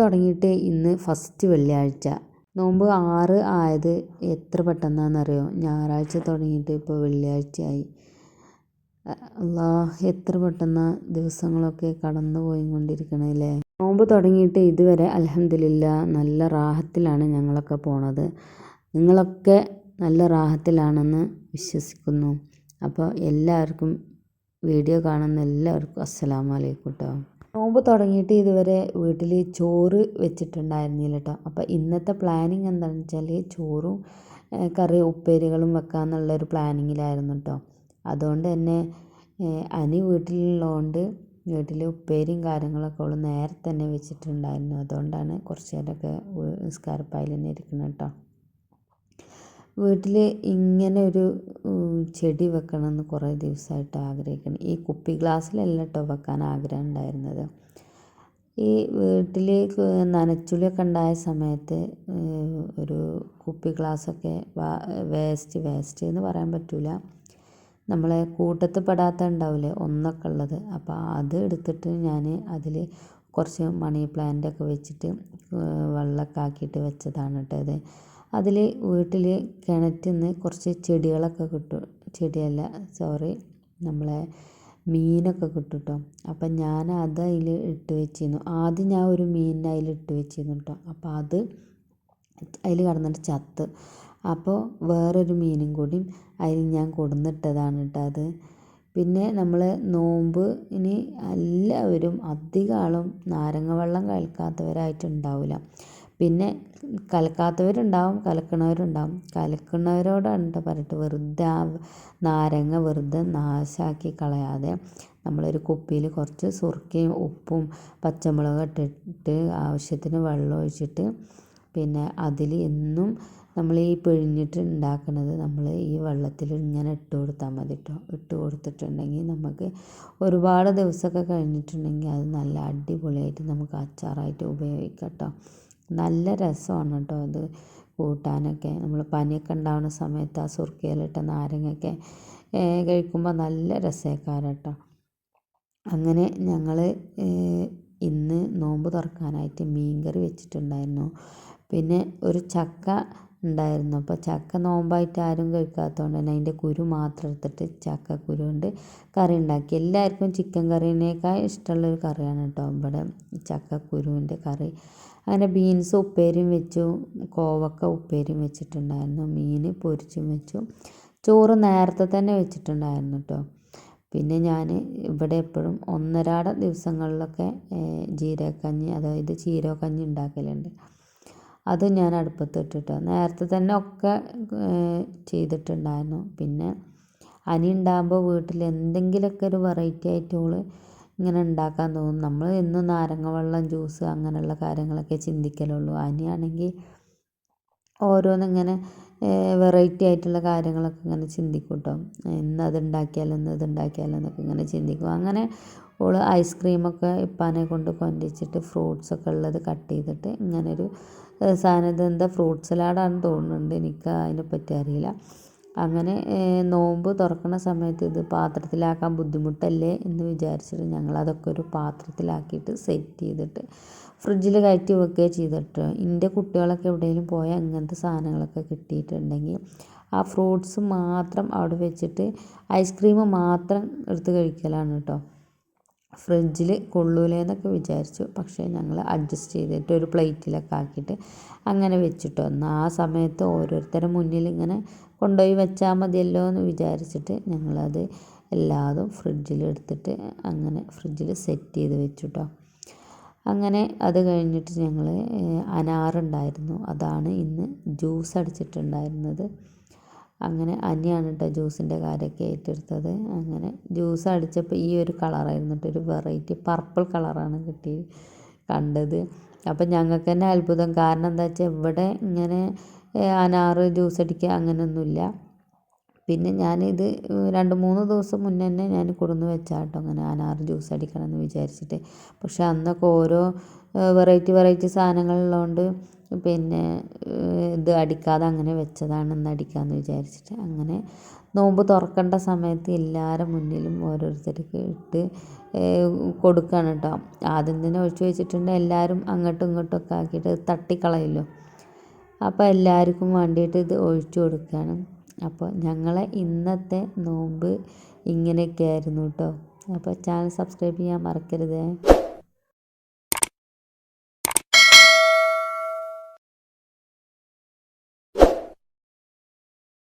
തുടങ്ങിയിട്ട് ഇന്ന് ഫസ്റ്റ് വെള്ളിയാഴ്ച. നോമ്പ് ആറ് ആയത് എത്ര പെട്ടെന്നാണെന്നറിയോ ഞായറാഴ്ച തുടങ്ങിയിട്ട് ഇപ്പോൾ വെള്ളിയാഴ്ചയായി. എത്ര പെട്ടെന്ന് ദിവസങ്ങളൊക്കെ കടന്നു പോയിക്കൊണ്ടിരിക്കണല്ലേ നോമ്പ് തുടങ്ങിയിട്ട് ഇതുവരെ അലഹമില്ല നല്ല റാഹത്തിലാണ് ഞങ്ങളൊക്കെ പോണത്. നിങ്ങളൊക്കെ നല്ല റാഹത്തിലാണെന്ന് വിശ്വസിക്കുന്നു. അപ്പോൾ എല്ലാവർക്കും വീഡിയോ കാണുന്ന എല്ലാവർക്കും അസ്സലാമു അലൈക്കും കേട്ടോ നോമ്പ് തുടങ്ങിയിട്ട് ഇതുവരെ വീട്ടിൽ ചോറ് വെച്ചിട്ടുണ്ടായിരുന്നില്ല കേട്ടോ അപ്പോൾ ഇന്നത്തെ പ്ലാനിങ് എന്താണെന്ന് വെച്ചാൽ ചോറും കറി ഉപ്പേരികളും വെക്കാമെന്നുള്ളൊരു പ്ലാനിങ്ങിലായിരുന്നു കേട്ടോ അതുകൊണ്ട് തന്നെ അനി വീട്ടിലുള്ളതുകൊണ്ട് വീട്ടിൽ ഉപ്പേരിയും കാര്യങ്ങളൊക്കെ അവൾ നേരത്തെ തന്നെ വെച്ചിട്ടുണ്ടായിരുന്നു. അതുകൊണ്ടാണ് കുറച്ച് നേരമൊക്കെ നിസ്കാരപ്പായിൽ തന്നെ ഇരിക്കുന്നത് കേട്ടോ വീട്ടിൽ ഇങ്ങനെ ഒരു ചെടി വെക്കണമെന്ന് കുറേ ദിവസമായിട്ട് ആഗ്രഹിക്കുന്നു ഈ കുപ്പി ഗ്ലാസ്സിലല്ല കേട്ടോ വെക്കാൻ ആഗ്രഹം ഉണ്ടായിരുന്നത് ഈ വീട്ടിൽ നനച്ചുളിയൊക്കെ ഉണ്ടായ സമയത്ത് ഒരു കുപ്പി ഗ്ലാസ്സൊക്കെ വേസ്റ്റ് വേസ്റ്റ് എന്ന് പറയാൻ പറ്റില്ല നമ്മളെ കൂട്ടത്തിൽ പെടാത്ത ഉണ്ടാവില്ലേ ഒന്നൊക്കെ ഉള്ളത് അപ്പോൾ അത് എടുത്തിട്ട് ഞാൻ അതിൽ കുറച്ച് മണി പ്ലാന്റ് ഒക്കെ വെച്ചിട്ട് വെള്ളമൊക്കെ ആക്കിയിട്ട് വെച്ചതാണ് കേട്ടോ ഇത്. അതിൽ വീട്ടിൽ കിണറ്റിൽ നിന്ന് കുറച്ച് ചെടികളൊക്കെ കിട്ടും. ചെടിയല്ല സോറി നമ്മളെ മീനൊക്കെ കിട്ടും കേട്ടോ അപ്പം ഞാൻ അത് അതിൽ ഇട്ട് വെച്ചിരുന്നു. ആദ്യം ഞാൻ ഒരു മീനിനെ അതിൽ ഇട്ട് വെച്ചിരുന്നു കേട്ടോ അപ്പോൾ അത് അതിൽ കിടന്നിട്ട് ചത്ത്. അപ്പോൾ വേറൊരു മീനും കൂടി അതിൽ ഞാൻ കൊടുന്നിട്ടതാണ് കേട്ടോ അത്. പിന്നെ നമ്മൾ നോമ്പ് ഇനി എല്ലാവരും അധികം ആളും നാരങ്ങ വെള്ളം കഴിക്കാത്തവരായിട്ടുണ്ടാവില്ല പിന്നെ കലക്കാത്തവരുണ്ടാവും കലക്കണവരുണ്ടാവും. കലക്കണവരോടാണ് കേട്ടോ പറഞ്ഞിട്ട് വെറുതെ ആ നാരങ്ങ വെറുതെ നാശാക്കി കളയാതെ നമ്മളൊരു കുപ്പിയിൽ കുറച്ച് സുർക്കയും ഉപ്പും പച്ചമുളകും ഇട്ടിട്ട് ആവശ്യത്തിന് വെള്ളം ഒഴിച്ചിട്ട് പിന്നെ അതിൽ എന്നും നമ്മൾ ഈ പിഴിഞ്ഞിട്ട് ഉണ്ടാക്കുന്നത് നമ്മൾ ഈ വെള്ളത്തിൽ ഇങ്ങനെ ഇട്ട് കൊടുത്താൽ മതി കേട്ടോ. ഇട്ട് കൊടുത്തിട്ടുണ്ടെങ്കിൽ നമുക്ക് ഒരുപാട് ദിവസമൊക്കെ കഴിഞ്ഞിട്ടുണ്ടെങ്കിൽ അത് നല്ല അടിപൊളിയായിട്ട് നമുക്ക് അച്ചാറായിട്ട് ഉപയോഗിക്കാം കേട്ടോ. നല്ല രസമാണ് കേട്ടോ അത് കൂട്ടാനൊക്കെ. നമ്മൾ പനിയൊക്കെ ഉണ്ടാവുന്ന സമയത്ത് ആ സുർക്കയിലിട്ട നാരങ്ങയൊക്കെ കഴിക്കുമ്പോൾ നല്ല രസേക്കാരം കേട്ടോ അങ്ങനെ ഞങ്ങൾ ഇന്ന് നോമ്പ് തുറക്കാനായിട്ട് മീൻ കറി വെച്ചിട്ടുണ്ടായിരുന്നു. പിന്നെ ഒരു ചക്ക ഉണ്ടായിരുന്നു. അപ്പോൾ ചക്ക നോമ്പായിട്ട് ആരും കഴിക്കാത്തതുകൊണ്ട് തന്നെ അതിന്റെ കുരു മാത്രം എടുത്തിട്ട് ചക്ക കുരു കൊണ്ട് കറി ഉണ്ടാക്കി. എല്ലാവർക്കും ചിക്കൻ കറീനേക്കാൾ ഇഷ്ടമുള്ളൊരു കറിയാണ് കേട്ടോ ഇവിടെ ചക്ക കുരുവിന്റെ കറി. അങ്ങനെ ബീൻസ് ഉപ്പേരിയും വെച്ചു കോവക്ക ഉപ്പേരിയും വെച്ചിട്ടുണ്ടായിരുന്നു മീൻ പൊരിച്ചും വെച്ചു ചോറ് നേരത്തെ തന്നെ വെച്ചിട്ടുണ്ടായിരുന്നു കേട്ടോ. പിന്നെ ഞാൻ ഇവിടെ എപ്പോഴും ഒന്നരാട ദിവസങ്ങളിലൊക്കെ ജീരകക്കഞ്ഞി അതായത് ചീരകക്കഞ്ഞി ഉണ്ടാക്കലുണ്ട്. അത് ഞാൻ അടുപ്പത്ത് ഇട്ടിട്ട് നേരത്തെ തന്നെ ഒക്കെ ചെയ്തിട്ടുണ്ടായിരുന്നു. പിന്നെ അനി ഉണ്ടാകുമ്പോൾ വീട്ടിൽ എന്തെങ്കിലുമൊക്കെ ഒരു വെറൈറ്റി ആയിട്ട് ഇങ്ങനെ ഉണ്ടാക്കാൻ തോന്നും. നമ്മൾ എന്നും നാരങ്ങ വെള്ളം ജ്യൂസ് അങ്ങനെയുള്ള കാര്യങ്ങളൊക്കെ ചിന്തിക്കലുള്ളൂ. അനിയാണെങ്കിൽ ഓരോന്നിങ്ങനെ വെറൈറ്റി ആയിട്ടുള്ള കാര്യങ്ങളൊക്കെ ഇങ്ങനെ ചിന്തിക്കും കേട്ടോ ഇന്നത് ഉണ്ടാക്കിയാലോ ഇന്നത് ഉണ്ടാക്കിയാലോ എന്നൊക്കെ ഇങ്ങനെ ചിന്തിക്കും. അങ്ങനെ ഓൾ ഐസ്ക്രീമൊക്കെ ഇപ്പാനെ കൊണ്ട് കൊണ്ടിച്ചിട്ട് ഫ്രൂട്ട്സൊക്കെ ഉള്ളത് കട്ട് ചെയ്തിട്ട് ഇങ്ങനൊരു സാധനത്തിൽ സാധനം ഇതെന്താ ഫ്രൂട്ട് സലാഡാണെന്ന് തോന്നുന്നുണ്ട് എനിക്ക് അതിനെപ്പറ്റി അറിയില്ല. അങ്ങനെ നോമ്പ് തുറക്കുന്ന സമയത്ത് ഇത് പാത്രത്തിലാക്കാൻ ബുദ്ധിമുട്ടല്ലേ എന്ന് വിചാരിച്ചിട്ട് ഞങ്ങളതൊക്കെ ഒരു പാത്രത്തിലാക്കിയിട്ട് സെറ്റ് ചെയ്തിട്ട് ഫ്രിഡ്ജിൽ കയറ്റി വെക്കുകയും ചെയ്തിട്ട്. എന്റെ കുട്ടികളൊക്കെ എവിടെയെങ്കിലും പോയാൽ ഇങ്ങനത്തെ സാധനങ്ങളൊക്കെ കിട്ടിയിട്ടുണ്ടെങ്കിൽ ആ ഫ്രൂട്ട്സ് മാത്രം അവിടെ വെച്ചിട്ട് ഐസ്ക്രീം മാത്രം എടുത്ത് കഴിക്കലാണ് കേട്ടോ. ഫ്രിഡ്ജിൽ കൊള്ളൂലേന്നൊക്കെ വിചാരിച്ചു. പക്ഷേ ഞങ്ങൾ അഡ്ജസ്റ്റ് ചെയ്തിട്ട് ഒരു പ്ലേറ്റിലൊക്കെ ആക്കിയിട്ട് അങ്ങനെ വെച്ചിട്ട്. വന്നു ആ സമയത്ത് ഓരോരുത്തരുടെ മുന്നിൽ ഇങ്ങനെ കൊണ്ടുപോയി വെച്ചാൽ മതിയല്ലോ എന്ന് വിചാരിച്ചിട്ട് ഞങ്ങളത് എല്ലാതും ഫ്രിഡ്ജിലെടുത്തിട്ട് അങ്ങനെ ഫ്രിഡ്ജിൽ സെറ്റ് ചെയ്ത് വെച്ചു കേട്ടോ അങ്ങനെ അത് കഴിഞ്ഞിട്ട് ഞങ്ങൾ അനാറുണ്ടായിരുന്നു. അതാണ് ഇന്ന് ജ്യൂസ് അടിച്ചിട്ടുണ്ടായിരുന്നത് അങ്ങനെ അനിയാണ് കേട്ടോ ജ്യൂസിന്റെ കാര്യമൊക്കെ ഏറ്റെടുത്തത്. അങ്ങനെ ജ്യൂസ് അടിച്ചപ്പോൾ ഈ ഒരു കളറായിരുന്നു കേട്ടോ ഒരു വെറൈറ്റി പർപ്പിൾ കളറാണ് കിട്ടി കണ്ടത്. അപ്പം ഞങ്ങൾക്ക് തന്നെ അത്ഭുതം. കാരണം എന്താ വെച്ചാൽ ഇവിടെ ഇങ്ങനെ അനാറ് ജ്യൂസ് അടിക്കുക അങ്ങനെയൊന്നുമില്ല. പിന്നെ ഞാനിത് രണ്ട് മൂന്ന് ദിവസം മുന്നേ തന്നെ ഞാൻ കൊടുന്ന് വെച്ചാട്ടോ അങ്ങനെ അനാർ ജ്യൂസ് അടിക്കണം എന്ന് വിചാരിച്ചിട്ട്. പക്ഷെ അന്നൊക്കെ ഓരോ വെറൈറ്റി വെറൈറ്റി സാധനങ്ങളുള്ളതുകൊണ്ട് പിന്നെ ഇത് അടിക്കാതെ അങ്ങനെ വെച്ചതാണ് ഇന്ന് അടിക്കാമെന്ന് വിചാരിച്ചിട്ട്. അങ്ങനെ നോമ്പ് തുറക്കേണ്ട സമയത്ത് എല്ലാവരും മുന്നിലും ഓരോരുത്തർക്ക് ഇട്ട് കൊടുക്കുകയാണ് കേട്ടോ ആദ്യം തന്നെ ഒഴിച്ചു വെച്ചിട്ടുണ്ട്. എല്ലാവരും അങ്ങോട്ടും ഇങ്ങോട്ടും ഒക്കെ ആക്കിയിട്ട് തട്ടിക്കളയല്ലോ. അപ്പോൾ എല്ലാവർക്കും വേണ്ടിയിട്ട് ഇത് ഒഴിച്ചു കൊടുക്കുകയാണ് അപ്പോൾ ഞങ്ങളെ ഇന്നത്തെ നോമ്പ് ഇങ്ങനെയൊക്കെ ആയിരുന്നു കേട്ടോ അപ്പോൾ ചാനൽ സബ്സ്ക്രൈബ് ചെയ്യാൻ മറക്കരുതേ.